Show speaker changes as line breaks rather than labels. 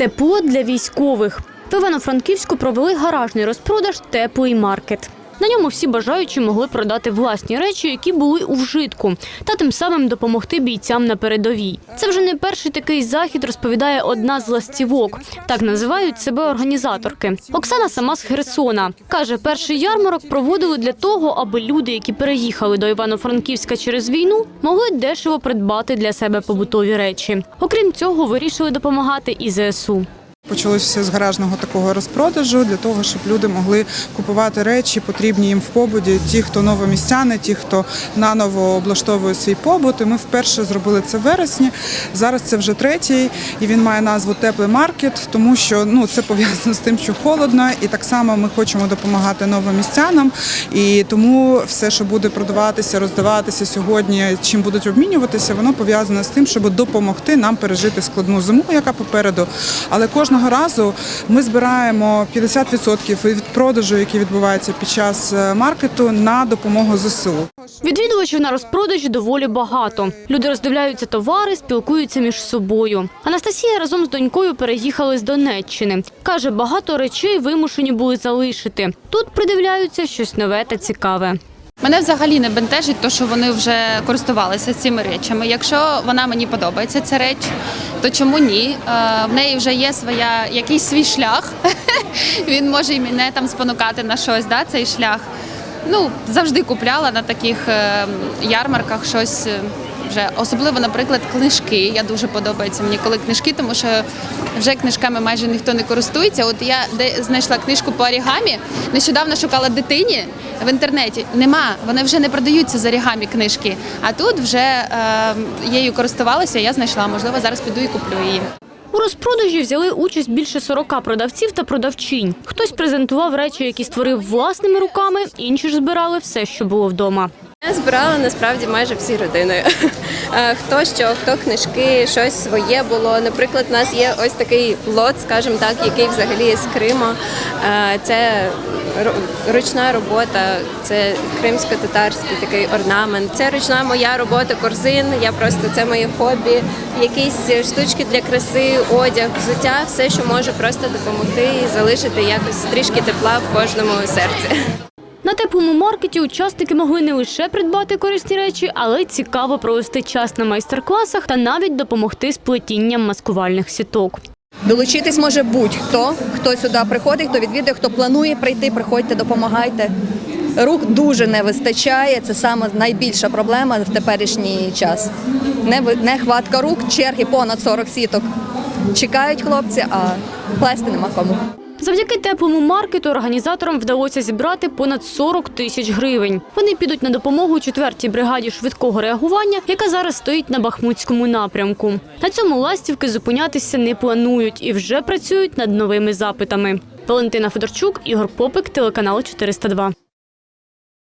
Тепло для військових. В Івано-Франківську провели гаражний розпродаж Теплий маркет. На ньому всі бажаючі могли продати власні речі, які були у вжитку, та тим самим допомогти бійцям на передовій. Це вже не перший такий захід, розповідає одна з ластівок. Так називають себе організаторки. Оксана сама з Херсона каже, перший ярмарок проводили для того, аби люди, які переїхали до Івано-Франківська через війну, могли дешево придбати для себе побутові речі. Окрім цього, вирішили допомагати і ЗСУ.
Почалося все з гаражного такого розпродажу для того, щоб люди могли купувати речі, потрібні їм в побуті. Ті, хто новомістяни, ті, хто наново облаштовує свій побут. І ми вперше зробили це в вересні. Зараз це вже третій, і він має назву Теплий маркет, тому що ну це пов'язано з тим, що холодно, і так само ми хочемо допомагати новомістянам. І тому все, що буде продаватися, роздаватися сьогодні, чим будуть обмінюватися, воно пов'язане з тим, щоб допомогти нам пережити складну зиму, яка попереду. Але кожного разу ми збираємо 50% від продажу, який відбувається під час е, маркету, на допомогу ЗСУ.
Відвідувачів на розпродажі доволі багато. Люди роздивляються товари, спілкуються між собою. Анастасія разом з донькою переїхали з Донеччини. Каже, багато речей вимушені були залишити. Тут придивляються щось нове та цікаве.
Мене взагалі не бентежить, то що вони вже користувалися цими речами. Якщо вона мені подобається ця реч, то чому ні? Е, В неї вже є своя якийсь свій шлях. Він може і мене там спонукати на щось, да, цей шлях. Ну, завжди купляла на таких е, ярмарках щось. е, Вже особливо, наприклад, книжки. Я дуже подобається мені, коли книжки, тому що вже книжками майже ніхто не користується. От я де знайшла книжку по орігамі, нещодавно шукала дитині в інтернеті. Нема, вони вже не продаються за орігамі книжки. А тут вже е, її користувалася, я знайшла. Можливо, зараз піду і куплю її.
У розпродажі взяли участь більше 40 продавців та продавчинь. Хтось презентував речі, які створив власними руками, інші ж збирали все, що було вдома.
Я збирала насправді майже всі родиною. Е, Хто що, хто книжки, щось своє було. Наприклад, у нас є ось такий лот, скажімо так, який взагалі з Криму. Е, Це ручна робота, це кримсько-татарський такий орнамент. Це ручна моя робота, корзин. Я просто це моє хобі. Якісь штучки для краси, одяг, взуття, все, що може просто допомогти і залишити якось трішки тепла в кожному серці.
На теплому маркеті учасники могли не лише придбати корисні речі, але й цікаво провести час на майстер-класах та навіть допомогти з плетінням маскувальних сіток.
Долучитись може будь-хто, хто сюди приходить, хто відвідує, хто планує прийти, приходьте, допомагайте. Рук дуже не вистачає. Це саме найбільша проблема в теперішній час. Не Нехватка рук, черги понад 40 сіток. Чекають хлопці, а плести нема кому.
Завдяки теплому маркету організаторам вдалося зібрати понад 40 тисяч гривень. Вони підуть на допомогу 4-й бригаді швидкого реагування, яка зараз стоїть на Бахмутському напрямку. На цьому ластівки зупинятися не планують і вже працюють над новими запитами. Валентина Федорчук, Ігор Попик, телеканал 402.